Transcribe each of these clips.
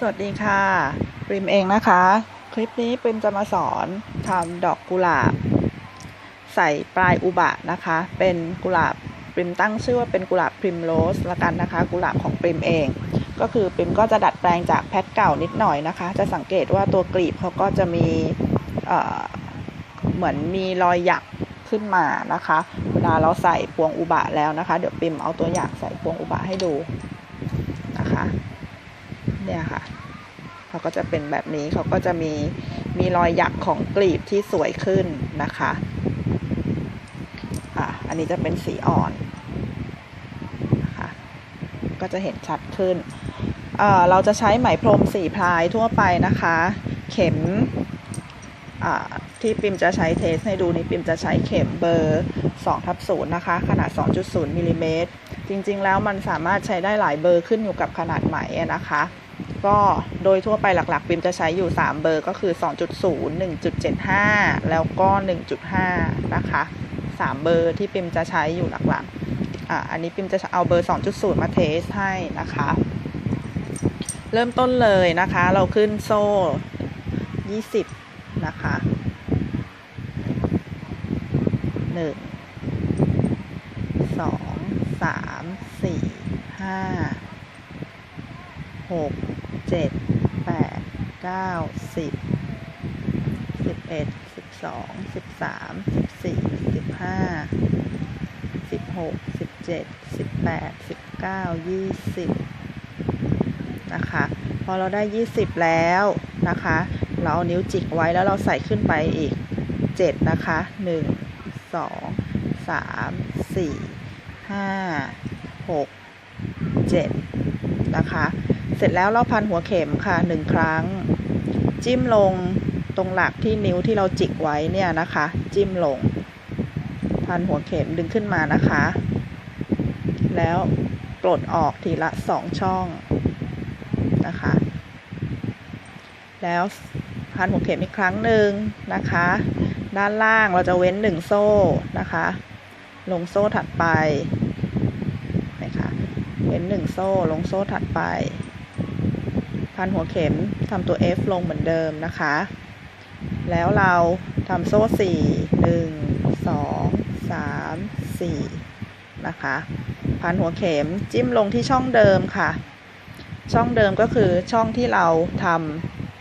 สวัสดีค่ะปริมเองนะคะ คลิปนี้ปริมจะมาสอนทำดอกกุหลาบ ใส่ปลายอุบะนะคะ เป็นกุหลาบปริมตั้งชื่อว่าเป็นกุหลาบพริมโรสละกันนะคะ กุหลาบของปริมเอง ก็คือปริมก็จะดัดแปลงจากแพทเก่านิดหน่อยนะคะ จะสังเกตว่าตัวกลีบเขาก็จะมีเเหมือนมีรอยหยักขึ้นมานะคะ เวลาเราใส่พวงอุบะแล้วนะคะ เดี๋ยวปริมเอาตัวอย่างใส่พวงอุบะให้ดูนะคะ เนี่ยค่ะเขาก็จะเป็นแบบนี้เขาก็จะมีมีรอยหยักของกลีบที่สวยขึ้นนะคะอะอันนี้จะเป็นสีอ่อนนะคะก็จะเห็นชัดขึ้นเอ่อเราจะใช้ไหมพรมสีพลายทั่วไปนะคะ เข็มอ่าที่ปิมจะใช้เทสให้ดูนี่ปิมจะใช้เข็มเบอร์2ทับ0นะคะ ขนาด 2.0มิลลิเมตรจริงๆ แล้วมันสามารถใช้ได้หลายเบอร์ขึ้นอยู่กับขนาดไหมนะคะ ก็โดยทั่วไปหลักๆปิมจะใช้อยู่ 3 เบอร์ก็คือ 2.0 1.75 แล้วก็ 1.5 นะคะ 3 เบอร์ที่ปิมจะใช้อยู่หลักๆอะอันนี้ปิมจะเอาเบอร์ 2.0 มาเทสให้นะคะ เริ่มต้นเลยนะคะ เราขึ้นโซ่ 20 นะคะ1สองสามสี่ห้า หกเจ็ดแปดเก้าสิบสิบเอ็ดสิบสองสิบสามสิบสี่สิบห้าสิบหกสิบเจ็ดสิบแปดสิบเก้ายี่สิบนะคะ พอเราได้ยี่สิบแล้วนะคะ เราเอานิ้วจิกไว้แล้วเราใส่ขึ้นไปอีกเจ็ดนะคะหนึ่งสองสามสี่ห้าหกเจ็ดนะคะ เสร็จแล้วเราพันหัวเข็มค่ะหนึ่งครั้ง จิ้มลงตรงหลักที่นิ้วที่เราจิกไว้เนี่ยนะคะ จิ้มลง พันหัวเข็มดึงขึ้นมานะคะ แล้วปลดออกทีละสองช่องนะคะ แล้วพันหัวเข็มอีกครั้งหนึ่งนะคะ ด้านล่างเราจะเว้นหนึ่งโซ่นะคะ ลงโซ่ถัดไปนะคะเว้นหนึ่งโซ่ลงโซ่ถัดไป พันหัวเข็มทำตัว F ลงเหมือนเดิมนะคะ แล้วเราทำโซ่สี่หนึ่งสองสามสี่นะคะ พันหัวเข็มจิ้มลงที่ช่องเดิมค่ะ ช่องเดิมก็คือช่องที่เราท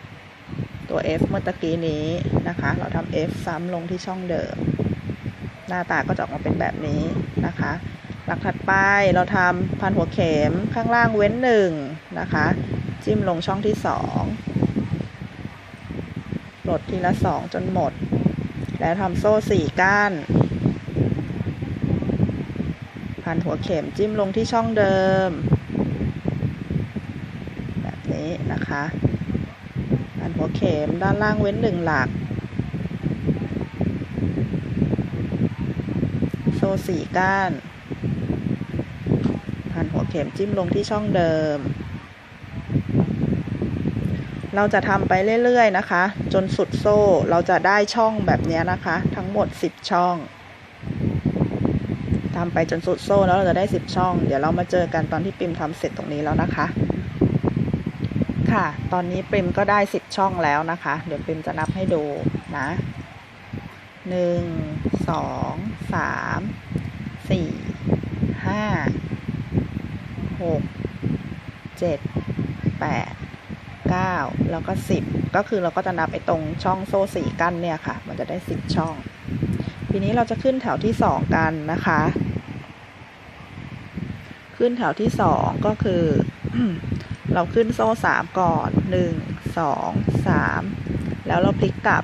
ำตัว F เมื่อตะกี้นี้นะคะ เราทำ F ซ้ำลงที่ช่องเดิม หน้าตาก็จะออกมาเป็นแบบนี้นะคะหลักถัดไปเราทำพันหัวเข็มข้างล่างเว้นหนึ่งนะคะ จิ้มลงช่องที่สองปลดทีละสองจนหมด แล้วทำโซ่สี่ก้าน พันหัวเข็มจิ้มลงที่ช่องเดิม แบบนี้นะคะ พันหัวเข็มด้านล่างเว้นหนึ่งหลัก โซ่สี่ก้าน พันหัวเข็มจิ้มลงที่ช่องเดิม เราจะทำไปเรื่อยๆนะคะ จนสุดโซ่เราจะได้ช่องแบบนี้นะคะ ทั้งหมด 10 ช่องทำไปจนสุดโซ่แล้วเราจะได้ 10 ช่อง เดี๋ยวเรามาเจอกันตอนที่ปิมทำเสร็จตรงนี้แล้วนะคะ ค่ะ ตอนนี้ปิมก็ได้ 10 ช่องแล้วนะคะ เดี๋ยวปิมจะนับให้ดูนะหนึ่งสองสามสี่ห้าหกเจ็ดแปด เก้าแล้วก็สิบก็คือเราก็จะนับไอ้ตรงช่องโซ่สี่กั้นเนี่ยค่ะ มันจะได้สิบช่อง ทีนี้เราจะขึ้นแถวที่สองกันนะคะ ขึ้นแถวที่สองก็คือ เราขึ้นโซ่สามก่อนหนึ่งสองสามแล้วเราพลิกกลับ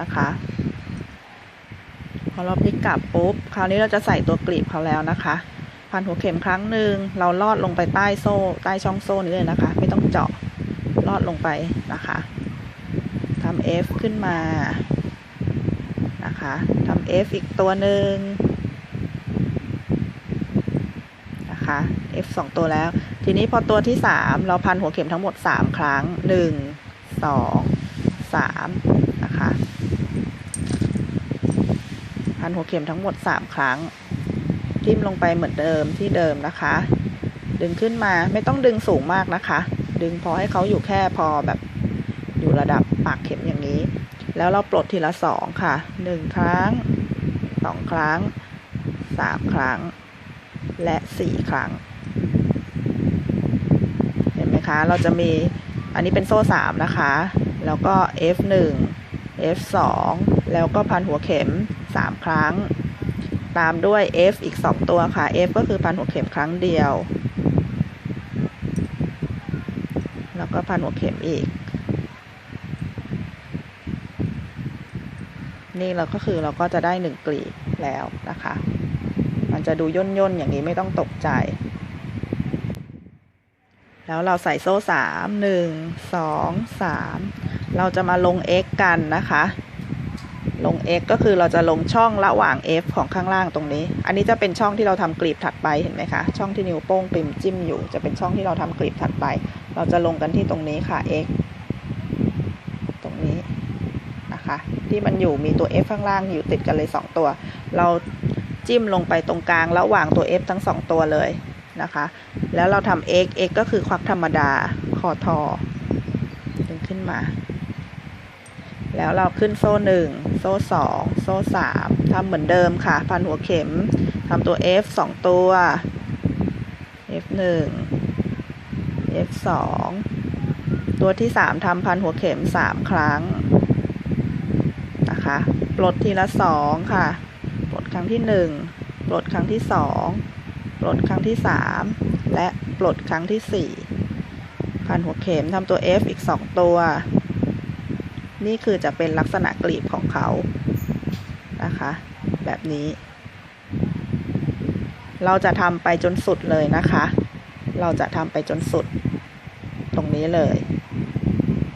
นะคะพอเราพลิกกลับปุ๊บ คราวนี้เราจะใส่ตัวกลีบเขาแล้วนะคะ พันหัวเข็มครั้งหนึ่ง เราลอดลงไปใต้โซ่ ใต้ช่องโซ่นี้เลยนะคะ ไม่ต้องเจาะ ลอดลงไปนะคะทำ F ขึ้นมานะคะทำ F อีกตัวหนึ่งนะคะ F สองตัวแล้ว ทีนี้พอตัวที่สามเราพันหัวเข็มทั้งหมดสามครั้งหนึ่งสองสามนะคะ พันหัวเข็มทั้งหมด3ครั้ง ทิ่มลงไปเหมือนเดิมที่เดิมนะคะ ดึงขึ้นมาไม่ต้องดึงสูงมากนะคะ ดึงพอให้เขาอยู่แค่พอแบบอยู่ระดับปากเข็มอย่างนี้ แล้วเราปลดทีละสองค่ะหนึ่งครั้งสองครั้งสามครั้ง และสี่ครั้ง เห็นไหมคะ เราจะมีอันนี้เป็นโซ่สามนะคะ แล้วก็ F1 F2 แล้วก็พันหัวเข็มสามครั้ง ตามด้วย F อีกสองตัวค่ะ F ก็คือพันหัวเข็มครั้งเดียว แล้วก็พันหัวเข็มอีก นี่เราก็คือเราก็จะได้หนึ่งกลีบแล้วนะคะ มันจะดูย่นย่นอย่างนี้ไม่ต้องตกใจ แล้วเราใส่โซ่สามหนึ่งสองสามเราจะมาลง x กันนะคะ ลง x ก็คือเราจะลงช่องระหว่าง f ของข้างล่างตรงนี้ อันนี้จะเป็นช่องที่เราทำกลีบถัดไปเห็นไหมคะ ช่องที่นิ้วโป้งปิมจิ้มอยู่ จะเป็นช่องที่เราทำกลีบถัดไป เราจะลงกันที่ตรงนี้ค่ะ x ตรงนี้นะคะ ที่มันอยู่มีตัว f ข้างล่างอยู่ติดกันเลย 2 ตัว เราจิ้มลงไปตรงกลางระหว่างตัว f ทั้ง 2 ตัวเลยนะคะ แล้วเราทำ x x ก็คือควักธรรมดาคอทอดึงขึ้นมา แล้วเราขึ้นโซ่หนึ่งโซ่สองโซ่สามทำเหมือนเดิมค่ะ พันหัวเข็มทำตัว f 2 ตัว f 1 x 2ตัวที่ 3 ทำพันหัวเข็ม 3 ครั้ง นะคะ ปลดทีละ 2 ค่ะ ปลดครั้งที่ 1 ปลดครั้งที่ 2 ปลดครั้งที่ 3 และปลดครั้งที่ 4 พันหัวเข็มทำตัว f อีก 2 ตัว นี่คือจะเป็นลักษณะกลีบของเขา นะคะ แบบนี้เราจะทำไปจนสุดเลยนะคะ เราจะทำไปจนสุดตรงนี้เลย